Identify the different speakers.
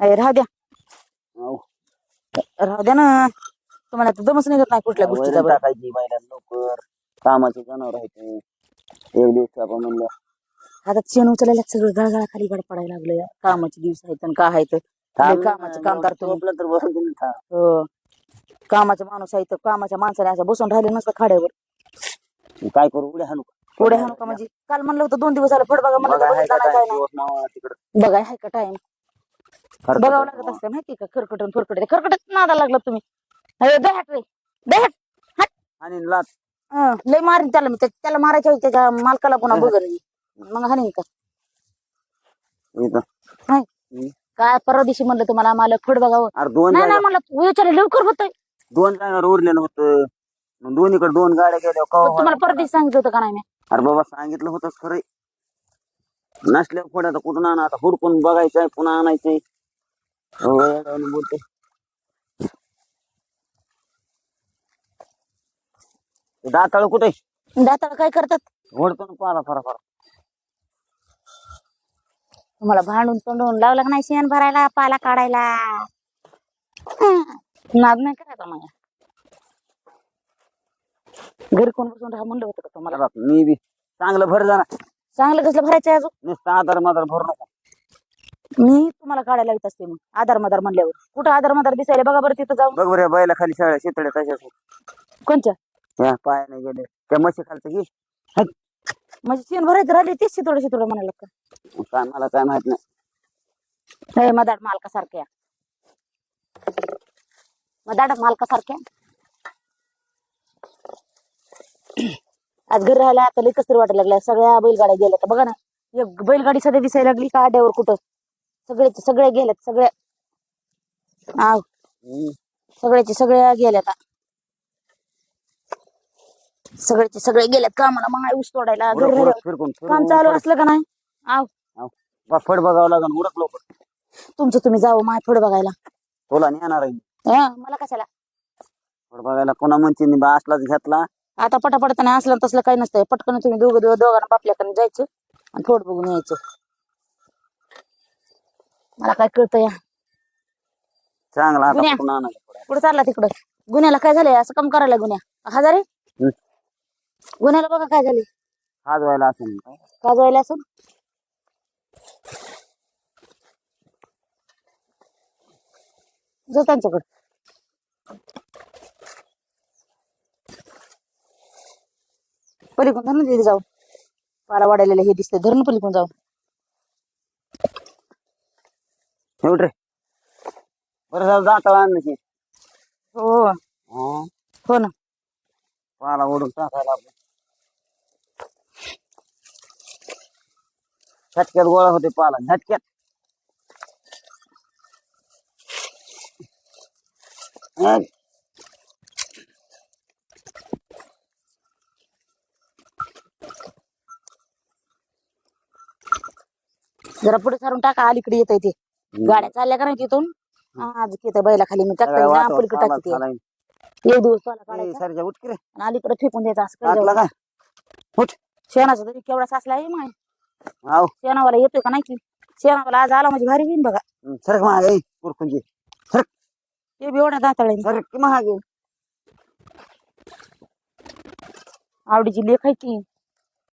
Speaker 1: अरे राहू द्या. राहू द्या ना. तुम्हाला तर दमच निघत नाही कुठल्या गोष्टीचा बरं.
Speaker 2: टाकायची बैलात लवकर. कामाचे जनावर आहे ते. एक दिवस आपण म्हणलं.
Speaker 1: आता शेण उचलायला सगळं गळगळा खाली गड पडायला लागलं कामाचे दिवस आहेत आणि काय आहेत कामाचं काम करतो मी.
Speaker 2: झोपलं तर का?
Speaker 1: हो. कामाचा माणूस आहे तर कामाच्या माणसाने असं बसून राहिले नसतं खाड्यावर.
Speaker 2: काय करू उड्या हाणू का?
Speaker 1: पुढे का म्हणजे? काल म्हणलं होतं दोन दिवस झालं फड बघा म्हणलं
Speaker 2: बघा
Speaker 1: तर
Speaker 2: आहे
Speaker 1: बघितला
Speaker 2: का
Speaker 1: नाही
Speaker 2: काय
Speaker 1: नाही.
Speaker 2: दिवस मावा तिकडं.
Speaker 1: बघाय हाय का टाइम बघावं लागत असते माहिती का? खरकटून फरकट. खरकटच नादा लागला तुम्ही. अरे दहट रे. दहट
Speaker 2: आणि लाच
Speaker 1: हं, लय मारीन त्याला मी. त्या- त्याला मारायच्या वेळी त्याच्या मालकाला पुन्हा बघ मग हाणीन का?
Speaker 2: इथं.
Speaker 1: नाही.
Speaker 2: हम्म.
Speaker 1: काय परवा दिवशी म्हणलं तुम्हाला मला फड बघावं.
Speaker 2: अरे दोन
Speaker 1: नाही नाही
Speaker 2: जागा
Speaker 1: मला विचारलं लवकर होतंय.
Speaker 2: दोन जागावर उरलेलं होतं. मग दोन्हीकडे दोन गाड्या गेल्या.
Speaker 1: पण तुम्हाला परत दिवशी सांगितलं होतं का नाही मी?
Speaker 2: अरे बाबा सांगितलं होतंच खरंय नसल्यावर पुढे आता कुठून आणा? आता हुडकून बघायचंय पुन्हा आणायचंय. बोलते दाताळ कुठे?
Speaker 1: दाताला काय करतात?
Speaker 2: ओढतो ना पाला फरा फरा
Speaker 1: तुम्हाला भांडून तोंडून लावलं का नाही शेण भरायला पाला काढायला? नाद नाही करायचा मग घरी कोण बसून राहा म्हणलं होतं का तुम्हाला?
Speaker 2: अरे बाप, मी बी. चांगलं भर जा ना.
Speaker 1: चांगलं कसलं भरायचं अजून?
Speaker 2: नुसतं आधार माधार भरू नका.
Speaker 1: मी तुम्हाला काढायला येत असते मग आधार मधार म्हणल्यावर. कुठं आधार मधार दिसायला बघा बरं तिथं जाऊन.
Speaker 2: बघ बरं या बैला खाली शाळा शेतड्या कशा
Speaker 1: कोणच्या?
Speaker 2: त्या पाया नाही गेले. त्या म्हशी खालचं घे.
Speaker 1: म्हणजे शेण भरायचं राहिले तेच शितोडे शितोडे म्हणायला का?
Speaker 2: काय मला काय माहीत नाही.
Speaker 1: हे मदाड मालकासारख्या. मदाड मालकासारख्या. आज घरी राहायला आता लई कसतरी वाटायला लागल्या सगळ्या बैलगाड्या गेल्या. तर बघा ना एक बैलगाडी सध्या दिसायला लागली का आड्यावर कुठं? सगळे सगळ्या गेल्यात सगळ्या आव. सगळ्याचे सगळ्या गेल्यात सगळ्याचे सगळे गेल्यात कामाला मग ऊस तोडायला? घरी
Speaker 2: उरक,
Speaker 1: राहिल्यावर
Speaker 2: उरक, फिरकून
Speaker 1: काम चालू असलं का नाही? आव.
Speaker 2: बा, फड बघावं लागेल उरक लवकर.
Speaker 1: तुमचं तुम्ही जावं माय थोडं बघायला.
Speaker 2: तुला नेणार आहे.
Speaker 1: हं, मला कशाला?
Speaker 2: फड बघायला कोणा म्हणते बा असलाच घेतला.
Speaker 1: आता पटापट नाही असलं तसलं काही नसतंय. पटकन तुम्ही दोघं दोघं दोघांना बापल्याकडे जायचं आणि थोडं बघून यायचं. मला काय कळतं या
Speaker 2: चांगला आता
Speaker 1: गुन्ह्या.
Speaker 2: आणायला.
Speaker 1: कुठं चालला तिकडं. गुन्ह्याला काय झालंय? असं कम करायला गुन्ह्या. हजारे
Speaker 2: हं.
Speaker 1: गुन्ह्याला बघा काय झाले
Speaker 2: हात व्हायला असेल काय?
Speaker 1: का जायला असं जो त्यांच्याकडं. पलीकडून धरण तिथे जाऊ. पाला वाढायला हे दिसतंय. धरण पलीकडून जाऊ.
Speaker 2: एवढ बरं झालं जाता आणलं
Speaker 1: हो.
Speaker 2: हा?
Speaker 1: हो ना.
Speaker 2: पाला ओढून टाकायला आपलं झटक्यात गोळा होते पाला झटक्यात. हं.
Speaker 1: जरा पुढे सारून टाका अलीकडे येत ते. गाड्या चालल्या का नाही तिथून? आज येतं बैला खाली मी टाकते पलीकडे टाकते. एक दिवस पाला
Speaker 2: ए,
Speaker 1: काढायचा.
Speaker 2: सरजा उठ की रे.
Speaker 1: आणि अलीकडे फेकून द्यायचा असं
Speaker 2: टाकला
Speaker 1: करायचं.
Speaker 2: का उठ.
Speaker 1: शेणाचा तरी केवढा साचला आहे माय. शेणावाला येतोय का नाही की? शेणावाला आज आला म्हणजे भारी होईन बघा.
Speaker 2: सरक महाग आहे कुरकुंजी
Speaker 1: ते बी एवढ्या दाताळे
Speaker 2: सरक की महाग आहे
Speaker 1: आवडीची लेख आहे ती.